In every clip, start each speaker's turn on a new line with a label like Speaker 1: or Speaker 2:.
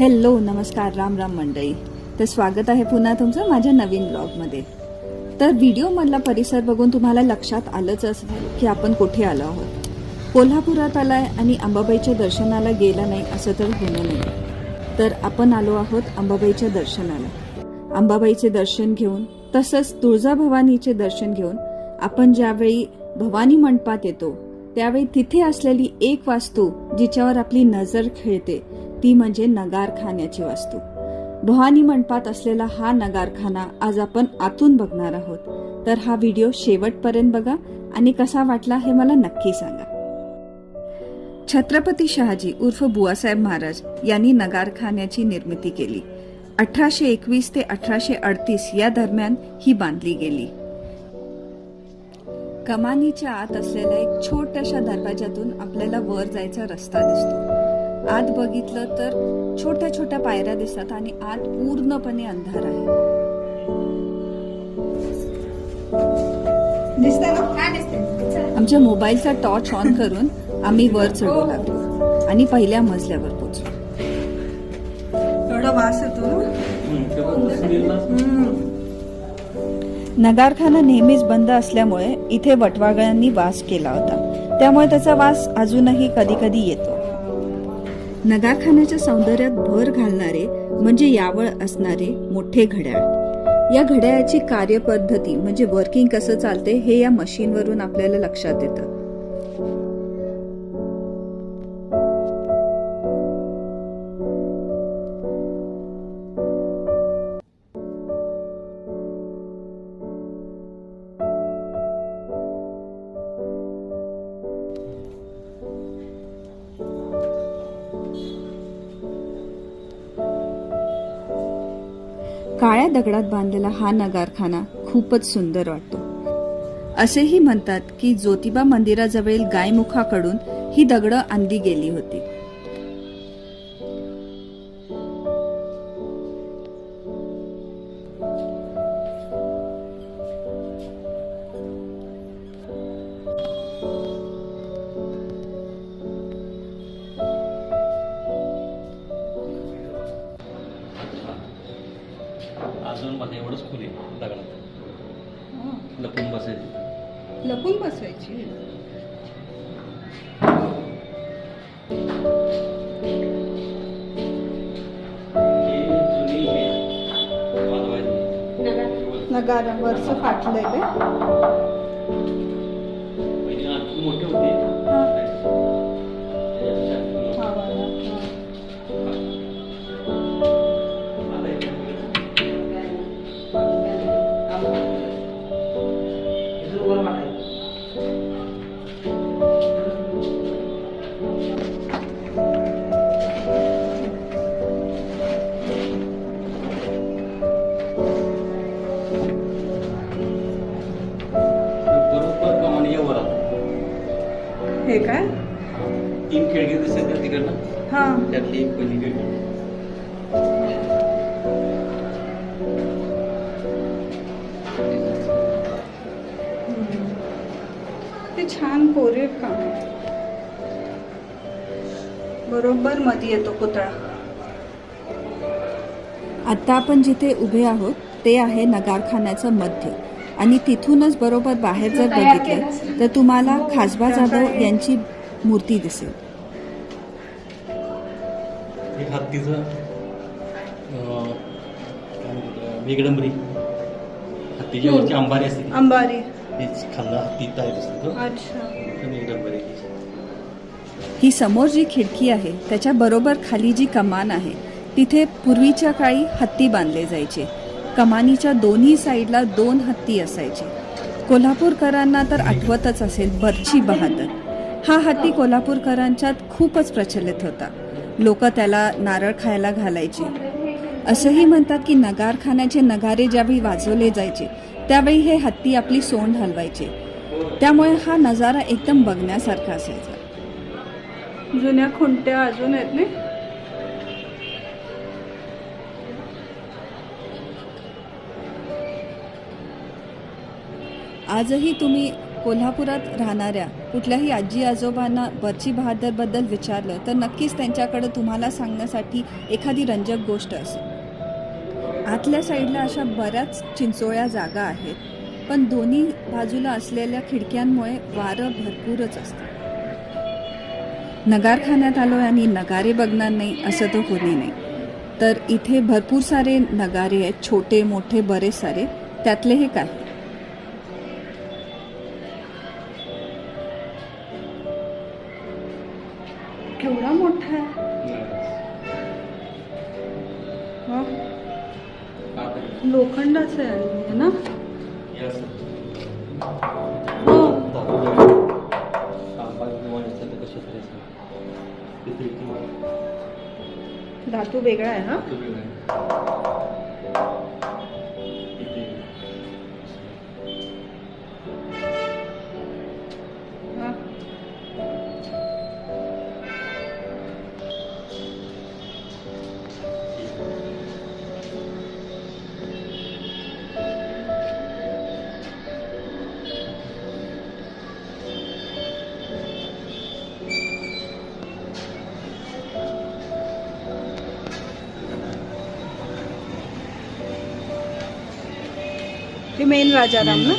Speaker 1: Hello नमस्कार राम राम मंडळी. तर स्वागत आहे पुन्हा तुमचं माझ्या नवीन ब्लॉगमध्ये. तर व्हिडिओमधला परिसर बघून तुम्हाला लक्षात आलंच असेल की आपण कुठे आलो आहोत. कोल्हापुरात आलाय आणि अंबाबाईच्या दर्शनाला गेला नाही असं तर होणं नाही. तर आपण आलो आहोत अंबाबाईच्या दर्शनाला. अंबाबाईचे दर्शन घेऊन तसंच तुळजाभवानीचे दर्शन घेऊन आपण ज्यावेळी भवानी मंडपात येतो त्यावेळी तिथे असलेली एक वास्तू जिच्यावर आपली नजर खेळते ती म्हणजे नगारखान्याची वास्तू. भवानी मंडपात असलेला हा नगारखाना आज आपण आतून बघणार आहोत. तर हा व्हिडिओ शेवटपर्यंत बघा आणि कसा वाटला हे मला नक्की सांगा. छत्रपती शहाजी उर्फ बुवासाहेब महाराज यांनी नगारखान्याची निर्मिती केली. अठराशे एकवीस ते अठराशे अडतीस या दरम्यान ही बांधली गेली. कमानीच्या आत असलेल्या एक छोट्याशा दरवाजातून आपल्याला वर जायचा रस्ता दिसतो. आत बघितलं तर छोट्या छोट्या पायऱ्या दिसतात आणि आत पूर्णपणे अंधार आहे. आमच्या मोबाईलचा टॉर्च ऑन करून आम्ही वर चढू लागलो. आणि पहिल्या मजल्यावर पोहोचलो.
Speaker 2: एवढा वास येतो
Speaker 1: नगारखाना नेहमीच बंद असल्यामुळे इथे वटवागळ्यांनी वास केला होता. त्यामुळे त्याचा वास अजूनही कधी कधी येतो. नगारखान्याच्या सौंदर्यात भर घालणारे म्हणजे यावळ असणारे मोठे घड्याळ. या घड्याळाची कार्यपद्धती म्हणजे वर्किंग कसं चालते हे या मशीनवरून आपल्याला लक्षात येतं. काळ्या दगडात बांधलेला हा नगारखाना खूपच सुंदर वाटतो. असेही म्हणतात की ज्योतिबा मंदिराजवळील गायमुखाकडून ही दगडं आणली गेली होती.
Speaker 3: वाजवायची.
Speaker 2: नगारा वरच फाटलंय काय हा.
Speaker 3: त्यातली एक पहिली
Speaker 2: ते छान कोरीव काम आहे. बरोबर मध्ये येतो पुतळा.
Speaker 1: आता आपण जिथे उभे आहोत ते आहे नगारखान्याचं मध्य. आणि तिथूनच बरोबर बाहेर जर बघितलं तर तुम्हाला खासबा जाधव यांची मूर्ती दिसेल.
Speaker 3: एक हत्तीचं वेगडंबरी हत्तीच्या वरची अंबारी असते.
Speaker 2: अंबारी.
Speaker 3: खाल्ला हत्ती दिसतो
Speaker 2: अच्छा.
Speaker 3: वेगडंबरी
Speaker 1: ही समोर जी खिडकी आहे त्याच्या बरोबर खाली जी कमान आहे तिथे पूर्वीच्या काळी हत्ती बांधले जायचे. कमानीच्या दोन्ही साईडला दोन हत्ती असायचे. कोल्हापूरकरांना तर आठवतच असेल बर्ची बहादर. हा हत्ती कोल्हापूरकरांच्यात खूपच प्रचलित होता. लोक त्याला नारळ खायला घालायचे. असंही म्हणतात की नगारखान्याचे नगारे ज्यावेळी वाजवले जायचे त्यावेळी हे हत्ती आपली सोंड हलवायचे. त्यामुळे हा नजारा एकदम बघण्यासारखा असायचा.
Speaker 2: जुन्या खुंट्या अजून आहेत ना
Speaker 1: आजही तुम्ही कोल्हापुरात राहणाऱ्या कुठल्याही आजी आजोबांना बर्ची बहादरबद्दल विचारलं तर नक्कीच त्यांच्याकडं तुम्हाला सांगण्यासाठी एखादी रंजक गोष्ट असेल. आतल्या साईडला अशा बऱ्याच चिंचोळ्या जागा आहेत पण दोन्ही बाजूला असलेल्या खिडक्यांमुळे वारं भरपूरच असतं नगारखान्यात आलो आणि नगारे बघणार नाही असं तर होणे नाही. तर इथे भरपूर सारे नगारे आहेत छोटे मोठे बरेच सारे. त्यातले हे काय?
Speaker 2: एवढा मोठा आहे? लोखंडाच आहे ना? हो. धातू वेगळा आहे ना हा. मेन राजाराम ना?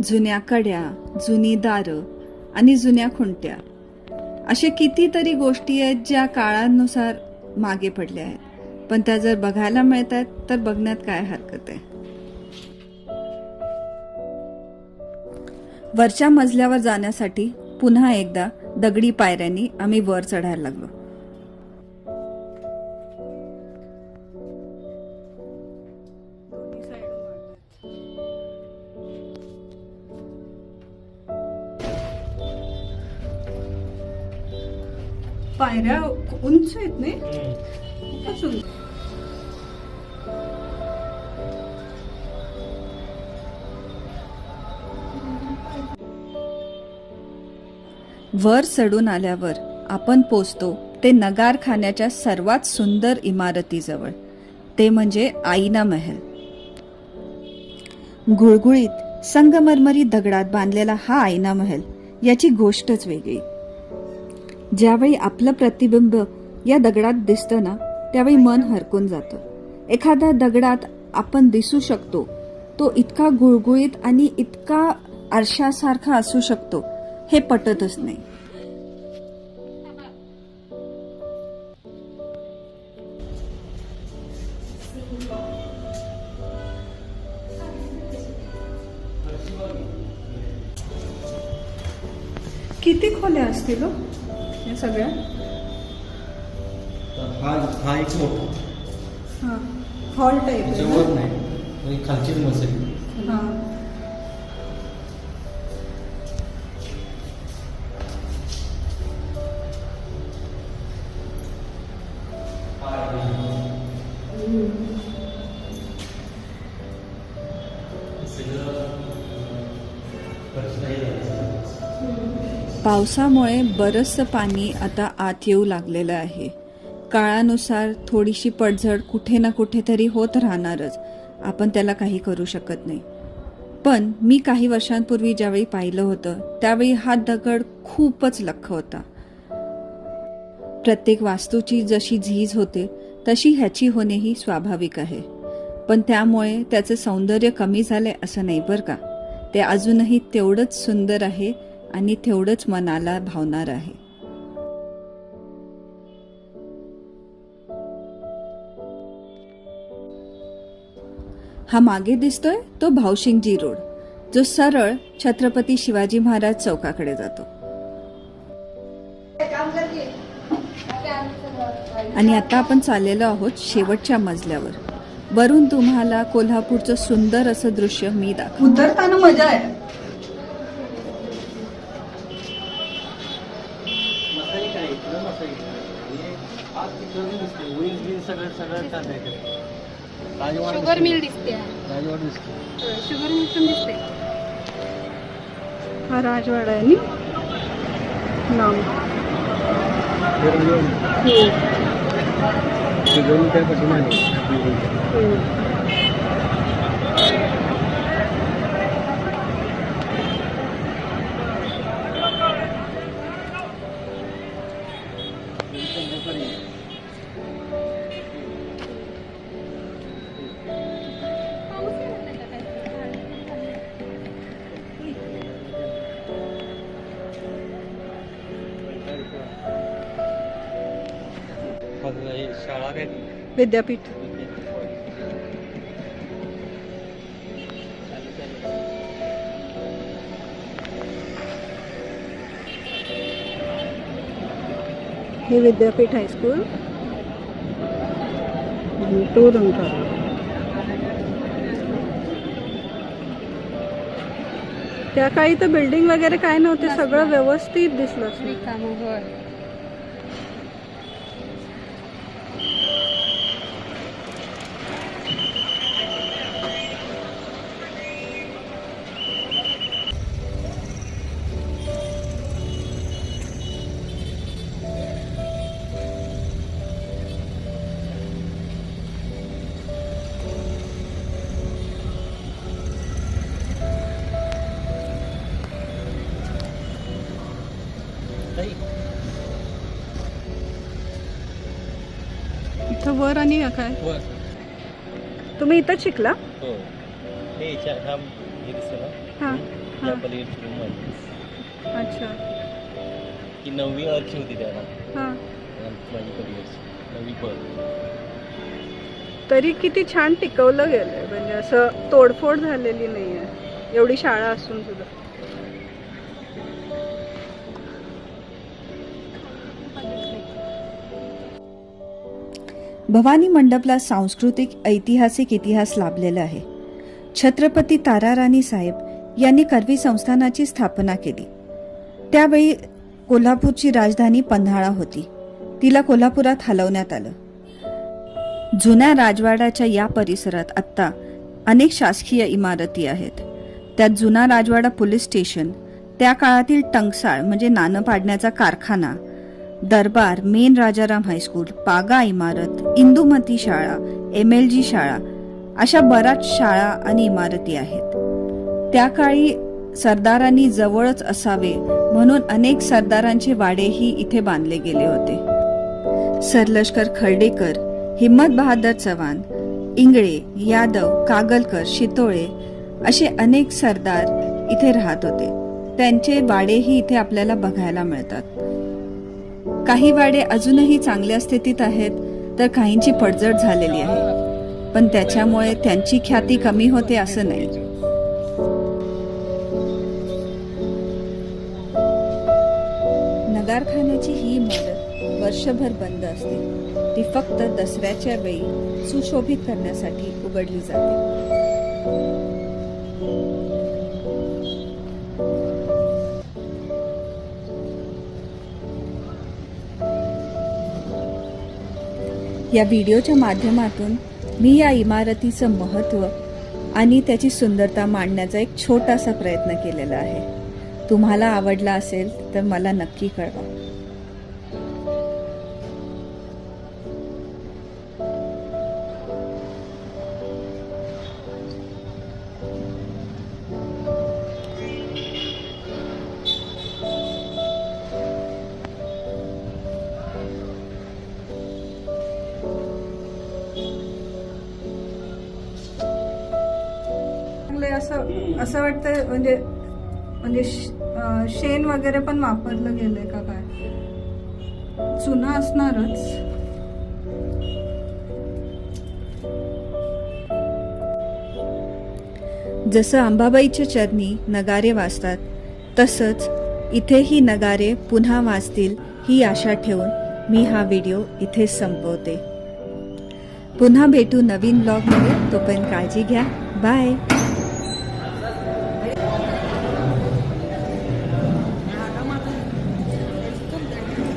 Speaker 1: जुन्या कड्या जुनी दारं आणि जुन्या खुंट्या. असे कितीतरी गोष्टी आहेत ज्या काळानुसार मागे पडल्या आहेत. पण त्या जर बघायला मिळतात तर बघण्यात काय हरकत आहे? वरच्या मजल्यावर जाण्यासाठी पुन्हा एकदा दगडी पायऱ्यांनी आम्ही वर चढायला लागलो.
Speaker 2: पायऱ्या उंच आहेत नाही खूपच उंच
Speaker 1: वर चढून आल्यावर आपण पोचतो ते नगारखान्याच्या सर्वात सुंदर इमारतीजवळ. ते म्हणजे आईना महल. गुळगुळीत संगमरमरी दगडात बांधलेला हा आईना महल याची गोष्टच वेगळी. ज्यावेळी आपलं प्रतिबिंब या दगडात दिसतं ना त्यावेळी मन हरकून जातं. एखाद्या दगडात आपण दिसू शकतो तो इतका गुळगुळीत आणि इतका आरशासारखा असू शकतो हे पटतच नाही.
Speaker 2: किती खोल्या असतील हो? सगळ्या?
Speaker 3: हा हा एक मोठा
Speaker 2: हा. हॉल टाईप
Speaker 3: त्याच्यावर? नाही. आणि खालची मसाली
Speaker 2: हा.
Speaker 1: पावसामुळे बरंचसं पाणी आता आत येऊ लागलेलं आहे. काळानुसार थोडीशी पडझड कुठे ना कुठेतरी होत राहणारच. आपण त्याला काही करू शकत नाही. पण मी काही वर्षांपूर्वी ज्यावेळी पाहिलं होतं त्यावेळी हा दगड खूपच लख होता. प्रत्येक वास्तूची जशी झीज होते तशी ह्याची होणेही स्वाभाविक आहे. पण त्यामुळे त्याचं सौंदर्य कमी झाले असं नाही बरं का? ते अजूनही तेवढंच सुंदर आहे आणि तेवढंच मनाला भावणार आहे. हा मागे दिसतोय तो भावशिंगजी रोड जो सरळ छत्रपती शिवाजी महाराज चौकाकडे जातो. आणि आता आपण चाललेलो आहोत शेवटच्या मजल्यावर. वरून तुम्हाला कोल्हापूरचं सुंदर असं दृश्य मी दाखव
Speaker 2: उतरताना मजा आहे
Speaker 3: मसाली काय इकडं मसाली काय? आणि आत दिसते सगळं सगळं. राजवाडा
Speaker 4: शुगर. मिल दिसते
Speaker 3: राजवाडा दिसते
Speaker 4: शुगर मिल पण दिसते
Speaker 2: हा राजवाडा आहे नी?
Speaker 3: हे. राजवाडा. शुगर मिल त्या पाठीमागे. बघ,
Speaker 2: विद्यापीठ. हे विद्यापीठ हायस्कूल टू तो त्या काळी तर बिल्डिंग वगैरे काय नव्हते सगळं व्यवस्थित दिसलं इथं वर आणि काय?
Speaker 3: वर.
Speaker 2: तुम्ही इथंच शिकला?
Speaker 3: हो. हे इच्या- ह्या हे दिसतं ना? या पलीकडची room आहे.
Speaker 2: अच्छा.
Speaker 3: नववी अर्ची होती त्याला.
Speaker 2: हां.
Speaker 3: माझी पलीकडची. नववी पर
Speaker 2: तरी किती छान टिकवलं गेलंय. म्हणजे असं तोडफोड झालेली नाहीये. एवढी शाळा असून सुद्धा.
Speaker 1: भवानी मंडपला सांस्कृतिक ऐतिहासिक इतिहास लाभलेला आहे. छत्रपती ताराराणी साहेब यांनी करवी संस्थानाची स्थापना केली. त्यावेळी कोल्हापूरची राजधानी पन्हाळा होती. तिला कोल्हापुरात हलवण्यात आलं. जुन्या राजवाड्याच्या या परिसरात आत्ता अनेक शासकीय इमारती आहेत. त्यात जुना राजवाडा पोलीस स्टेशन त्या काळातील टंकसाळ म्हणजे नाणं पाडण्याचा कारखाना दरबार मेन राजाराम हायस्कूल पागा इमारत इंदुमती शाळा एम एल जी शाळा अशा बऱ्याच शाळा आणि इमारती आहेत. त्या काळी सरदारांनी जवळच असावे म्हणून अनेक सरदारांचे वाडेही इथे बांधले गेले होते. सरलष्कर खर्डेकर हिम्मत बहादर चव्हाण इंगळे यादव कागलकर शितोळे असे अनेक सरदार इथे राहत होते. त्यांचे वाडेही इथे आपल्याला बघायला मिळतात. काही वाडे अजूनही चांगल्या स्थितीत आहेत तर काहींची पडझड झालेली आहे. पण त्याच्यामुळे त्यांची ख्याती कमी होते असं नाही. नगारखान्याची ही इमारत वर्षभर बंद असते. ती फक्त दसऱ्याच्या वेळी सुशोभित करण्यासाठी उघडली जाते. या व्हिडिओच्या माध्यमातून मी या इमारतीचं महत्त्व आणि त्याची सुंदरता मांडण्याचा एक छोटासा प्रयत्न केलेला आहे. तुम्हाला आवडला असेल तर मला नक्की कळवा.
Speaker 2: असं असं वाटतं म्हणजे म्हणजे शेण वगैरे पण वापरलं गेलंय का काय? चुना असणारच.
Speaker 1: जसं अंबाबाईच्या चरणी नगारे वाजतात तसंच इथेही नगारे पुन्हा वाजतील ही आशा ठेवून मी हा व्हिडिओ इथेच संपवते. पुन्हा भेटू नवीन ब्लॉगमध्ये तोपर्यंत काळजी घ्या. बाय.